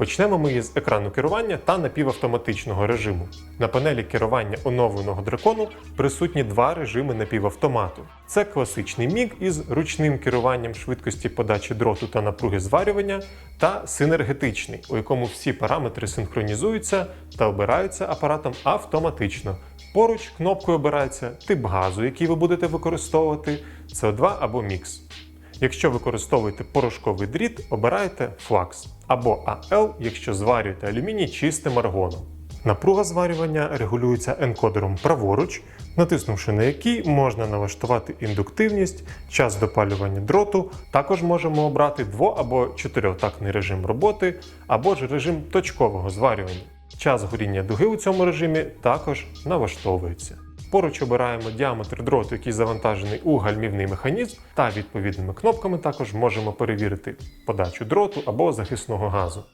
Почнемо ми із екрану керування та напівавтоматичного режиму. На панелі керування оновленого дракону присутні два режими напівавтомату. Це класичний міг із ручним керуванням швидкості подачі дроту та напруги зварювання, та синергетичний, у якому всі параметри синхронізуються та обираються апаратом автоматично. Поруч кнопкою обирається тип газу, який ви будете використовувати, CO2 або мікс. Якщо використовуєте порошковий дріт, обирайте флакс або АЛ, якщо зварюєте алюміній чистим аргоном. Напруга зварювання регулюється енкодером праворуч, натиснувши на який можна налаштувати індуктивність, час допалювання дроту. Також можемо обрати дво- або чотирьохтактний режим роботи, або ж режим точкового зварювання. Час горіння дуги у цьому режимі також налаштовується. Поруч обираємо діаметр дроту, який завантажений у гальмівний механізм, та відповідними кнопками також можемо перевірити подачу дроту або захисного газу.